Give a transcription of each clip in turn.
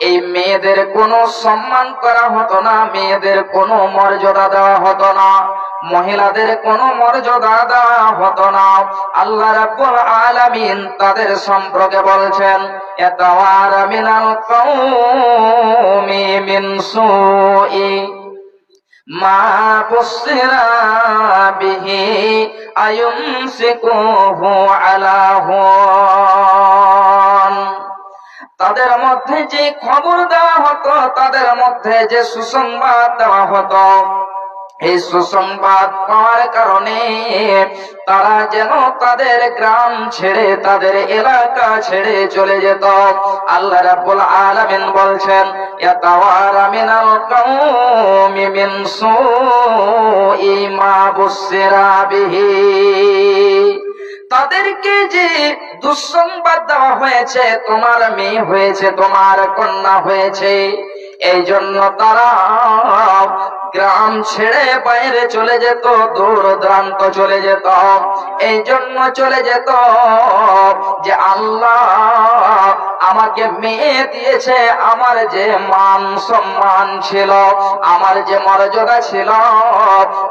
এই মেয়েদের কোনো সম্মান করা হতো না, মেয়েদের কোনো মর্যাদা দেওয়া হতো না, মহিলাদের কোনো মর্যাদা দেওয়া হতো না। আল্লাহ রাব্বুল আলামিন তাদের সম্পর্কে বলছেন, এতাওয়ারা মিনাল কওমি মিন সুই, মা বুসিরা বিহি আয়ুমসিকুহু আলা তাদের মধ্যে যে খবর দেওয়া হতো, তাদের মধ্যে যে সুসংবাদ দেওয়া হতো, এই সুসংবাদ পাওয়ার কারণে তারা যেন তাদের গ্রাম ছেড়ে, তাদের এলাকা ছেড়ে চলে যেত। আল্লাহ রাব্বুল আলামিন বলছেন, ইয়াতাওয়ারা মিনাল কওমি মিন সুই মা বুসিরা বিহি। তাদেরকে যে দুঃসংবাদ দেওয়া হয়েছে তোমার মেয়ে হয়েছে তোমার কন্যা হয়েছে এই জন্য তারা গ্রাম ছেড়ে বাইরে চলে যেত দূর দূরান্ত চলে যেত। এই জন্য চলে যেত যে আল্লাহ আমাকে মেয়ে দিয়েছে, আমার যে মান সম্মান ছিল, আমার যে মর্যাদা ছিল,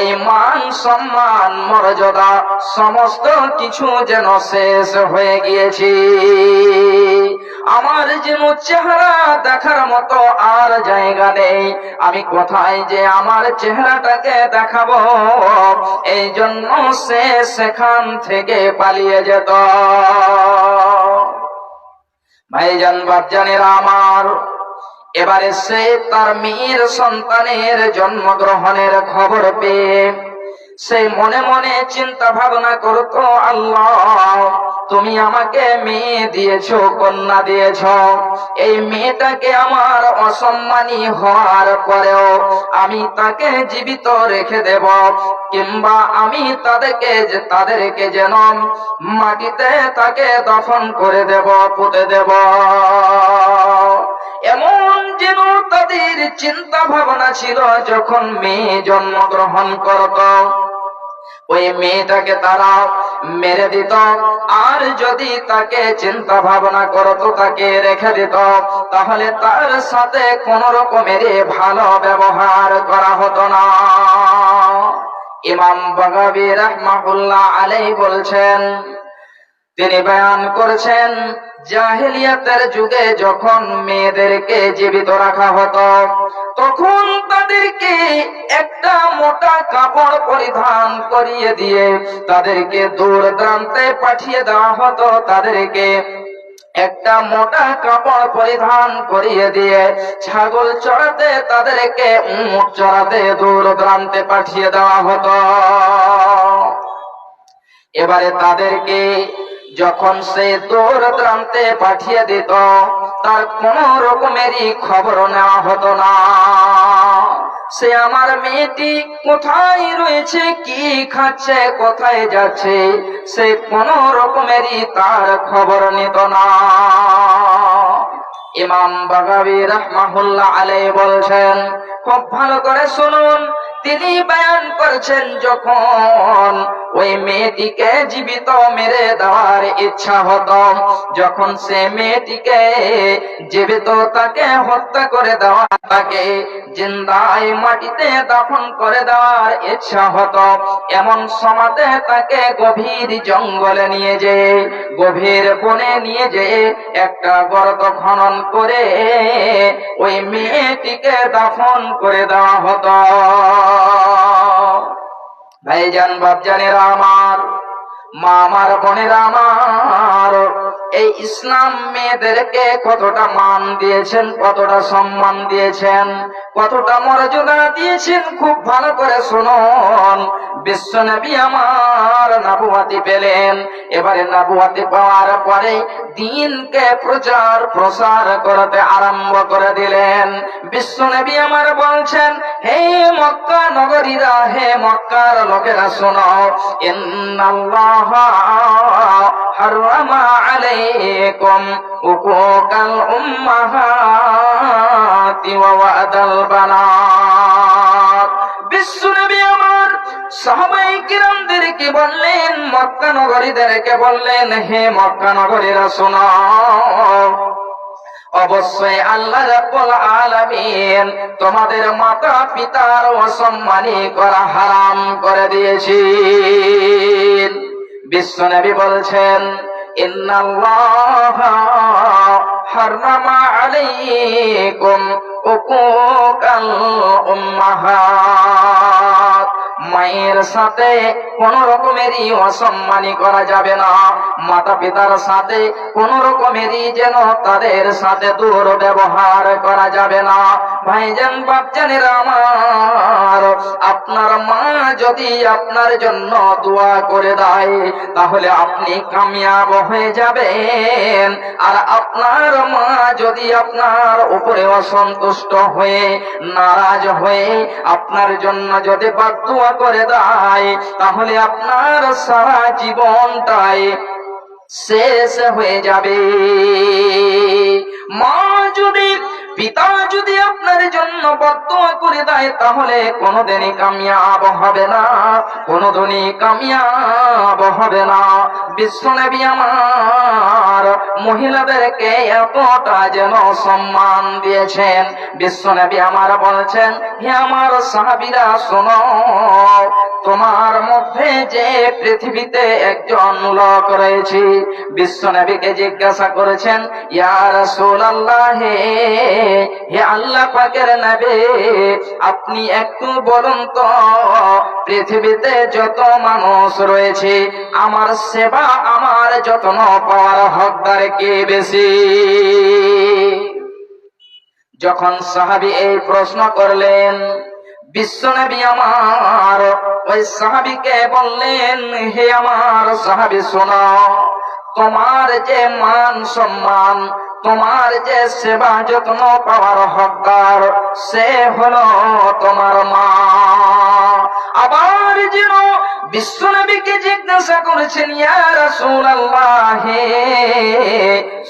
এই মান সম্মান, মর্যাদা সমস্ত কিছু যেন শেষ হয়ে গিয়েছি। আমার যেন চেহারা দেখার মতো আর জায়গা নেই। আমি কোথায় যে আমার চেহারাটাকে দেখাবো? এই জন্য সে সেখান থেকে পালিয়ে যেত। ভাইজান, বাপজানেরা আমার, এবারে সে তার মেয়ের সন্তানের জন্মগ্রহণের খবর পেয়ে সে মনে মনে চিন্তা ভাবনা করতো, আল্লাহ তুমি আমাকে মেয়ে দিয়েছ, কন্যা দিয়েছ। এই মেয়েটাকে আমার অসম্মানী হওয়ার পরেও আমি তাকে জীবিত রেখে দেব, কিংবা আমি তাদেরকে তাদেরকে যেন মাটিতে তাকে দফন করে দেব, পুঁতে দেব। এমন যেন তাদের চিন্তা ভাবনা ছিল যখন মেয়ে জন্মগ্রহণ করত। ওই মেয়েটাকে তারা মেরে দিত। আর যদি তাকে চিন্তা ভাবনা করতো, তাকে রেখে দিত, তাহলে তার সাথে কোন রকমের ভালো ব্যবহার করা হতো না। ইমাম বাগাবি রহমাহুল্লাহ আলাই বলছেন তিনি বয়ান করেছেন, জাহেলিয়াতের যুগে যখন মেয়েদেরকে জীবিত রাখা হতো, তখন তাদেরকে একটা মোটা কাপড় পরিধান করিয়ে দিয়ে তাদেরকে দূর দূরান্তে পাঠিয়ে দেওয়া হতো। তাদেরকে একটা মোটা কাপড় পরিধান করিয়ে দিয়ে ছাগল চড়াতে, তাদেরকে উট চড়াতে দূর দূরান্তে পাঠিয়ে দেওয়া হতো। এবারে তাদেরকে যখন সে দূর প্রান্তে পাঠিয়ে দিত, তার কোন রকমেরই খবর নেওয়া হতো না। সে আমার মেয়েটি কোথায় রয়েছে, কি খাচ্ছে, কোথায় যাচ্ছে, সে কোন রকমেরই তার খবর নিত না। ইমাম বাগাবি রহমাহুল্লাহ আলে বলছেন, খুব ভালো করে শুনুন তিনি বয়ান করেছেন যখন ওই মেয়েটিকে জীবিত মেরে দেওয়ার ইচ্ছা হতো। যখন সে মেয়েটিকে জীবিত তাকে হত্যা করে দেওয়া তাকে জিন্দায় মাটিতে দাফন করে দেওয়ার ইচ্ছা হতো। এমন সমাতে তাকে গভীর জঙ্গলে নিয়ে যে গভীর বনে নিয়ে যে একটা গর্ত খনন করে ওই মেয়েটিকে দাফন করে দেওয়া হতো। ভাইজান, বাপজানেরা আমার মা আমার বোনেরা আমার, এই ইসলাম মেয়েদেরকে কতটা মান দিয়েছেন, কতটা সম্মান দিয়েছেন, কতটা মর্যাদা দিয়েছেন, খুব ভালো করে শুনুন। বিশ্ব নবী আমার নাবুয়াতি পেলেন। এবারে নাবুয়াতি পাওয়ার পরে দিনকে প্রচার, প্রসার করতে আরম্ভ করে দিলেন। বিশ্ব নবী আমার বলছেন, হে মক্কা নগরীরা, হে মক্কার লোকেরা, শোনো। ইন্নাল্লাহ হাররামা আলাইকুম উকুকাল উম্মাহাতি ওয়া বানাত। বিশ্ব নবী আমার সাহাবাই কিরামদেরকে বললেন, মক্কা নগরীদেরকে বললেন, হে মক্কা নগরীরা শোনো, অবশ্যই আল্লাহ রাব্বুল তোমাদের মাতা পিতার অসম্মানী করা হারাম করে দিয়েছি বিশ্বনবী বলছেন, ইন্নাল্লাহ হাররামা আলাইকুম উকুকাল উম্মাহাত মায়ের সাথে কোন রকমেরই অসম্মানি করা যাবে না। মাতা পিতার সাথে কোন রকমেরই যেন তাদের সাথে দুর ব্যবহার করা যাবে না। ভাইজান বাচ্চানেরা আমার। আপনার মা যদি আপনার জন্য দোয়া করে দেয়, তাহলে আপনি কামিয়াব হয়ে যাবেন। আর আপনার মা যদি আপনার উপরে অসন্তুষ্ট হয়ে, নারাজ হয়ে আপনার জন্য যদি বাদুয়া করে দেয়, তাহলে আপনার সারা জীবনটাই শেষ হয়ে যাবে। মা পিতা যদি আপনার জন্য বদুয়া করে দেয়, তাহলে কোনোদিনই কামিয়াব হবে না, কোনোদিনই কামিয়াব হবে না। বিশ্বনবী আমার মহিলাদেরকে এতটা যেন সম্মান দিয়েছেন। বিশ্বনবী আমার বলছেন, হে আমার সাহাবিরা, শোনো, তোমার মধ্যে যে পৃথিবীতে একজন লোক রয়েছে। বিশ্বনবীকে জিজ্ঞাসা করেছেন, ইয়া রাসূলুল্লাহ হে আল্লাহ পাকের নবী, আপনি একটু বলুন তো, পৃথিবীতে যত মানুষ রয়েছে, আমার সেবা, আমার যত্ন পাওয়ার হকদার কে বেশি? যখন সাহাবি এই প্রশ্ন করলেন বিশ্বনবী আমার, ওই সাহাবীকে বললেন, হে আমার সাহাবি, শোনা, তোমার যে মান সম্মান তোমার যে সেবা যত্ন পাওয়ার হকদার, সে হলো তোমার মা। আবার যেন বিশ্বনবীকে জিজ্ঞাসা করেছেন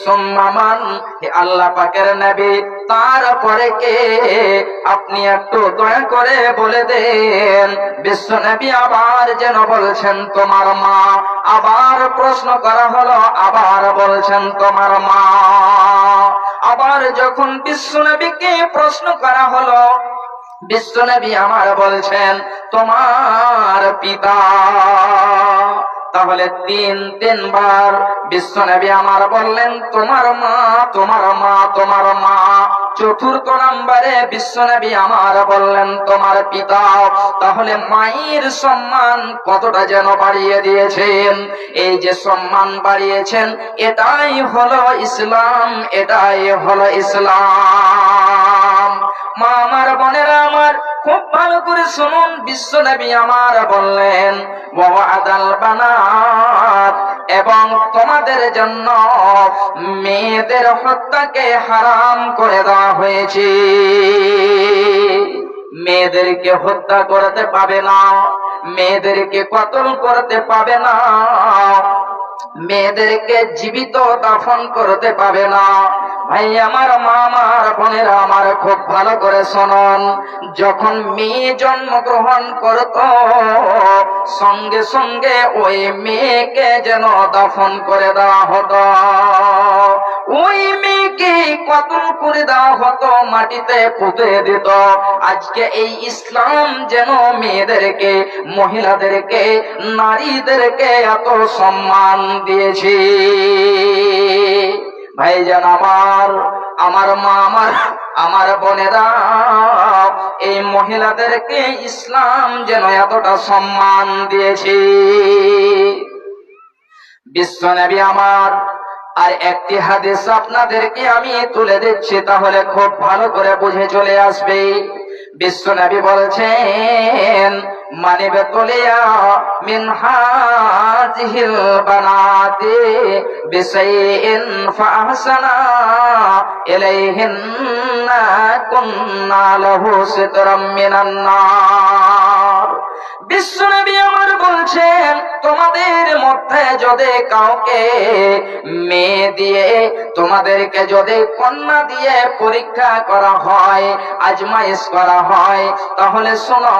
সম্মান আল্লাহ পাকের নবী, তারপরে কে? আপনি একটু দয়া করে বলে দেন, বিশ্বনবী আবার যেন বলছেন, তোমার মা। আবার প্রশ্ন করা হলো, আবার বলছেন তোমার মা। আবার যখন বিশ্বনবীকে প্রশ্ন করা হলো বিশ্বনবী আমার বলছেন, তোমার পিতা। তাহলে তিন, তিনবার বিশ্বনবী আমার বললেন, তোমার মা তোমার মা তোমার মা। চতুর্থ নম্বরে বিশ্বনবী আমার বললেন, তোমার পিতা, তাহলে মায়ের সম্মান কতটা যেন বাড়িয়ে দিয়েছেন? এই যে সম্মান বাড়িয়েছেন, এটাই হলো ইসলাম, এটাই হলো ইসলাম। মা আমার বোনেরা আমার, খুব ভালো করে শুনুন বিশ্ব নবী আমার বললেন বাবা আদাল বানাত এবং তোমাদের জন্য মেয়েদের হত্যাকে হারাম করে দেওয়া হয়েছে। মেয়েদেরকে হত্যা করতে পাবে না, মেয়েদেরকে কতল করতে পাবে না, মেয়েদেরকে জীবিত দাফন করতে পাবে না। ভাই, আমার মা, আমার বোনেরা আমার খুব ভালো করে শোনন। যখন মেয়ে জন্মগ্রহণ করত, সঙ্গে সঙ্গে ওই মেয়েকে যেন দাফন করে দেওয়া হতো। ওই মেয়েকে কতল করে দেওয়া হতো, মাটিতে পুঁতে দিত। আজকে এই ইসলাম যেন মেয়েদেরকে, মহিলাদেরকে, নারীদেরকে এত সম্মান দিয়েছে। ভাইজান আমার আমার মা, আমার আমার বোনেরা, এই মহিলাদেরকে ইসলাম যেন এতটা সম্মান দিয়েছে। বিশ্বনবী আমার, আর একটি হাদিস আপনাদেরকে আমি তুলে দিচ্ছি, তাহলে খুব ভালো করে বুঝে চলে আসবে। বিশ্ব বিশ্বনবী বলছেন মানিবে বেতলিয়া মিন হাজিহিল বানাতি ফাহসানা ইলাইহিন্না কুন্না লাহু সিতরাম মিনান বিশ্বনবী আমার বলছেন, তোমাদের মধ্যে যদি কাউকে মেয়ে দিয়ে, তোমাদেরকে যদি কন্যা দিয়ে পরীক্ষা করা হয় আজমাইশ করা হয়, তাহলে শোনো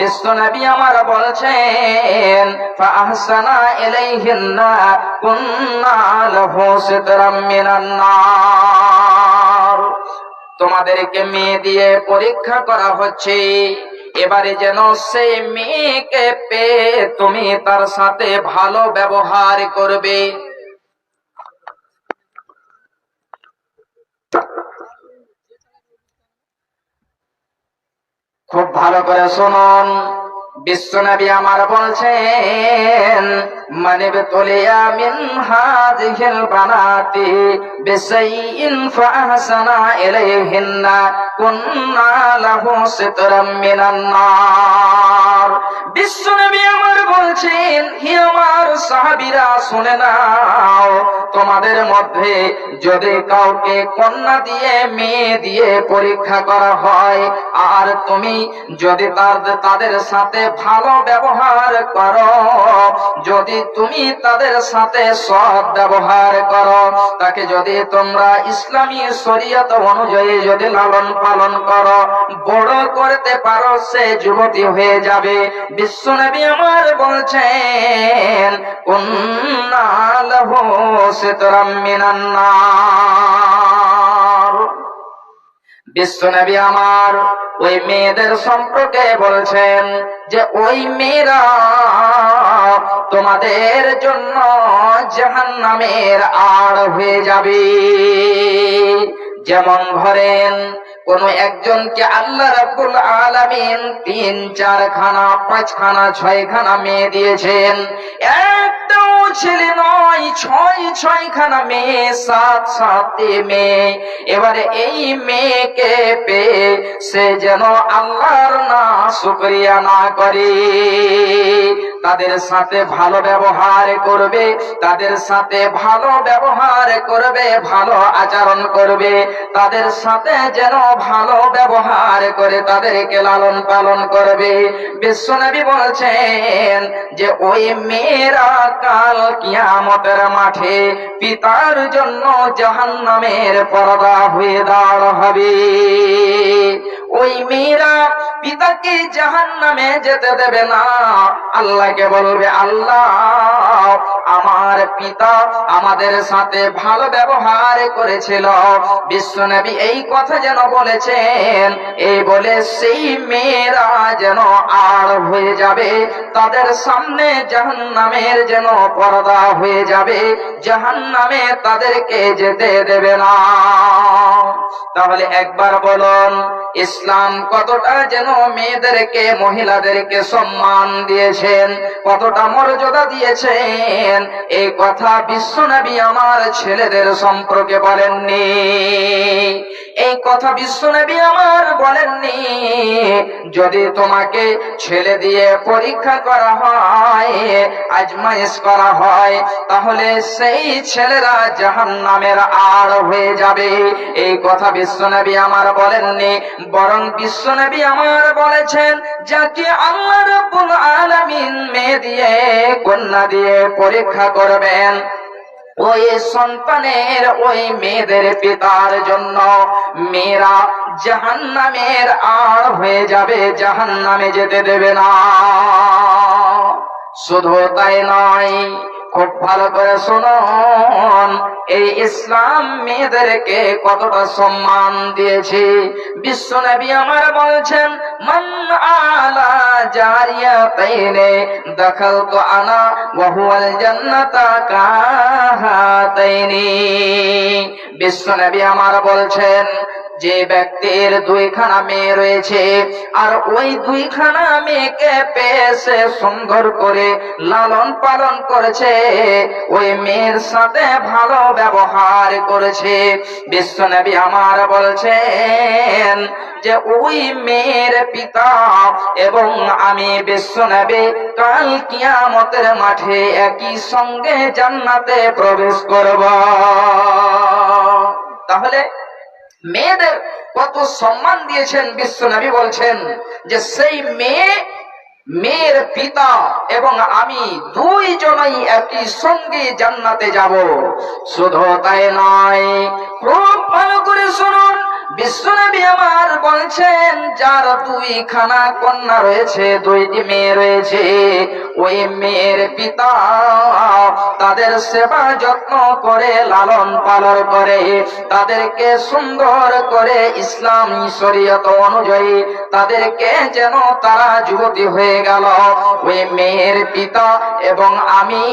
বিশ্বনবী আমার বলছেন ফাহসানা ইলাইহিন্না কুন্না লাহু তোমাদেরকে মেয়ে দিয়ে পরীক্ষা করা হচ্ছে। এবারে যেন সেই মেয়েকে পেয়ে তুমি তার সাথে ভালো ব্যবহার করবে। খুব ভালো করে শুনুন। বিশ্বনবী আমার বলছেন মানে তুলিয়া মিন হাযিহিল বানাতি বিসাইইন ফাহসানা ইলাইহিন্না কুন্না লাহু সিতরাম বিশ্বনবী আমার বলছেন, হি আমার সাহাবীরা, শুনে নাও, তোমাদের মধ্যে যদি কাউকে কন্যা দিয়ে, মেয়ে দিয়ে পরীক্ষা করা হয়, আর তুমি যদি তাদের সাথে ভালো ব্যবহার করো, যদি তুমি তাদের সাথে সৎ ব্যবহার করো, তাকে যদি তোমরা ইসলামী শরীয়ত অনুযায়ী যদি লালন পালন করো, বড় করতে পারো, সে যুবতী হয়ে যাবে। বিশ্বনবী আমার বলছেন বিশ্বনবী আমার ওই মেয়েদের সম্পর্কে বলছেন যে, ওই মেয়েরা তোমাদের জন্য জাহান্নামের আড় হয়ে যাবে। যেমন ধরেন কোন একজনকে আল্লাহ রাব্বুল আলামিন তিন চার খানা পাঁচ খানা ছয় খানা মেয়ে দিয়েছেন। একটাও ছেলে নয়, ছয় ছয় খানা মেয়ে, সাত, সাতটি মেয়ে। এবারে এই মেয়েকে পেয়ে সে যেন আল্লাহর না শুকরিয়া না করে। তাদের সাথে ভালো ব্যবহার করবে, তাদের সাথে ভালো ব্যবহার করবে, ভালো আচরণ করবে, তাদের সাথে যেন ভালো ব্যবহার করে তাদেরকে লালন পালন করবে। বিশ্বনবী বলছেন যে, ওই মেয়েরা কাল কিয়ামতের মাঠে পিতার জন্য জাহান্নামের পর্দা হয়ে দাঁড় হবে। ওই মেয়েরা পিতাকে জাহান্নামে যেতে দেবে না। আল্লাহকে বলবে, আল্লাহ, আমার পিতা আমাদের সাথে ভালো ব্যবহার করেছিল। বিশ্বনবী এই কথা যেন বলেছেন এই বলে সেই মেয়েরা যেন আর হয়ে যাবে, তাদের সামনে জাহান্নামের যেন পর্দা হয়ে যাবে, জাহান্নামে তাদেরকে যেতে দেবে না। তাহলে একবার বলুন, ইসলাম কতটা যেন মেয়েদেরকে, মহিলাদেরকে সম্মান দিয়েছেন, কতটা মর্যাদা দিয়েছেন এই কথা বিশ্বনবী আমার ছেলেদের সম্পর্কে বলেননি। কথা বিশ্বনবী আমার বলেননি। যদি তোমাকে ছেলে দিয়ে পরীক্ষা করা হয় আজমাইশ করা হয়, তাহলে সেই ছেলেরা জাহান নামের আড় হয়ে যাবে। এই কথা বিশ্বনবী আমার বলেননি, বরং বিশ্বনবী আমার বলেছেন, যাকে আল্লাহ রাব্বুল আলামিন মেয়ে দিয়ে, কন্যা দিয়ে পরীক্ষা করবেন ওই সন্তানের, ওই মেয়েদের পিতার জন্য মেয়েরা জাহান নামের আর হয়ে যাবে জাহান নামে যেতে দেবে না। শুধু তাই নয় খুব ভালো করে শুনুন। এই ইসলাম মেয়েদেরকে কতটা সম্মান দিয়েছে। বিশ্ব নবী আমার বলছেন আলা দখল তো আনা ওয়াহুয়াল জান্নাতা বিশ্ব নবী আমার বলছেন যে ব্যক্তির দুইখানা মেয়ে রয়েছে, আর ওই দুইখানা মেয়েকে পেয়েছে সুন্দর করে লালন পালন করেছে। ওই মেয়ের সাথে ভালো ব্যবহার করেছে। বিশ্বনবী আমার বলছেন যে, ওই মেয়ের পিতা এবং আমি বিশ্বনবী কাল কিয়ামতের মাঠে একই সঙ্গে জান্নাতে প্রবেশ করব। তাহলে মেয়েদের কত সম্মান দিয়েছেন বিশ্ব নবী বলছেন যে সেই মেয়ে, মেয়ের পিতা এবং আমি দুইজনই একই সঙ্গে জান্নাতে যাব। শুধু তাই নয়, খুব ভালো করে শুনুন। বিশ্বনবী আমার বলছেন, যার দুই খানা কন্যা রয়েছে, দুইটি মেয়ে রয়েছে, ওই মেয়ের পিতা তাদের সেবা যত্ন করে, লালন পালন করে, তাদেরকে সুন্দর করে ইসলাম শরীয়ত অনুযায়ী তাদেরকে যেন তারা যুবতী হয়ে গেল। ওই মেয়ের পিতা এবং আমি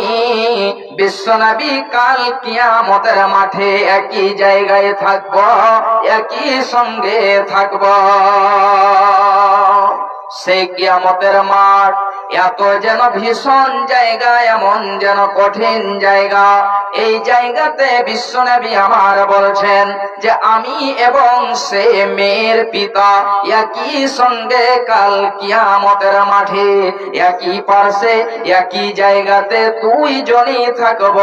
বিশ্বনবী কাল কিয়ামতের মাঠে একই জায়গায় থাকব একই সঙ্গে থাকব। সেই কিয়ামতের মাঠ এত যেন ভীষণ জায়গা, এমন যেন কঠিন জায়গা। এই জায়গাতে বিশ্বনবী আমার বলছেন যে, আমি এবং সে মেয়ের পিতা একই সঙ্গে কাল কিয়ামতের মাঠে, একই পার্শ্বে, একই জায়গাতে দুই জনই থাকব।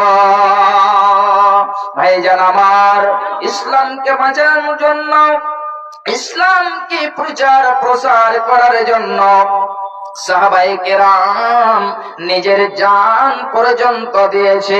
ভাইজান আমার, ইসলামকে বাঁচানোর জন্য, ইসলামকে প্রচার প্রসার করার জন্য সাহাবাই কেরাম নিজের জান পর্যন্ত দিয়েছেন।